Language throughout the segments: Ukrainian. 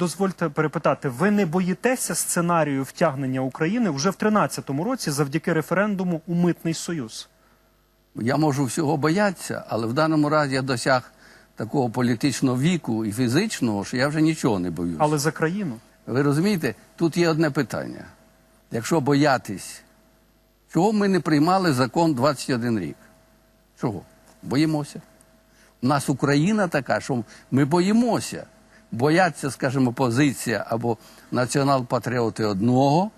дозвольте перепитати, ви не боїтеся сценарію втягнення України вже в 2013 році завдяки референдуму у митний союз? Я можу всього боятися, але в даному разі я досяг такого політичного віку і фізичного, що я вже нічого не боюся. Але за країну? Ви розумієте, тут є одне питання. Якщо боятись, чого ми не приймали закон 21 рік? Чого? Боїмося. У нас Україна така, що ми боїмося. Бояться, скажімо, позиція або націонал-патріоти одного,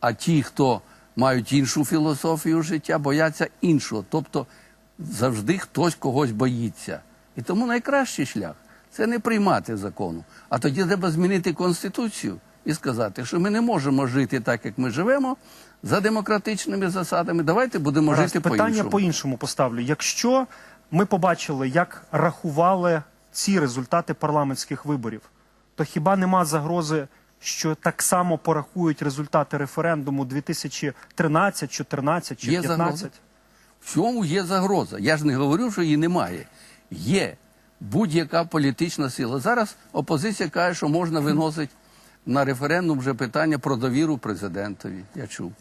а ті, хто мають іншу філософію життя, бояться іншого. Тобто завжди хтось когось боїться. І тому найкращий шлях це не приймати закону. А тоді треба змінити конституцію і сказати, що ми не можемо жити так, як ми живемо, за демократичними засадами. Давайте будемо Гаразд, жити питання по-іншому. по-іншому поставлю. Якщо ми побачили, як рахували ці результати парламентських виборів, то хіба нема загрози, що так само порахують результати референдуму 2013, 14 чи Є 15? В чому є загроза? Я ж не говорю, що її немає. Є будь-яка політична сила. Зараз опозиція каже, що можна виносити на референдум вже питання про довіру президентові. Я чув.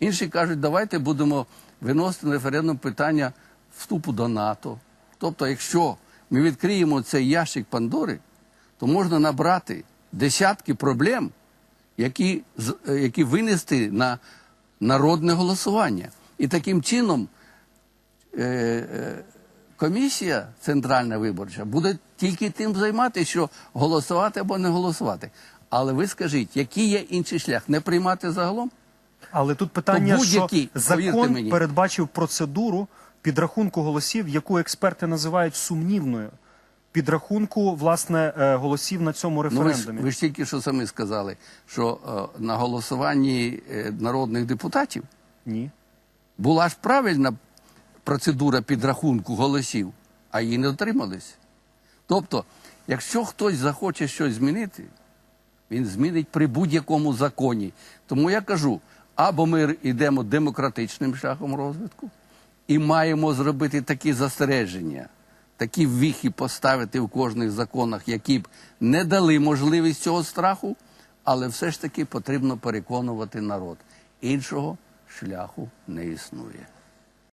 Інші кажуть, давайте будемо виносити на референдум питання вступу до НАТО. Тобто, якщо ми відкриємо цей ящик Пандори, то можна набрати десятки проблем, які, е, які винести на народне голосування. І таким чином е, е, комісія центральна виборча буде тільки тим займатися, що голосувати або не голосувати. Але ви скажіть, який є інший шлях? Не приймати загалом? Але тут питання, що закон мені. передбачив процедуру підрахунку голосів, яку експерти називають сумнівною. Підрахунку власне е, голосів на цьому Ну, ви, ж, референдумі. ви ж тільки що самі сказали, що е, на голосуванні е, народних депутатів Ні. була ж правильна процедура підрахунку голосів, а її не дотримались. Тобто, якщо хтось захоче щось змінити, він змінить при будь-якому законі. Тому я кажу, або ми йдемо демократичним шляхом розвитку і маємо зробити такі застереження, такі віхи поставити в кожних законах, які б не дали можливість цього страху, але все ж таки потрібно переконувати народ. Іншого шляху не існує.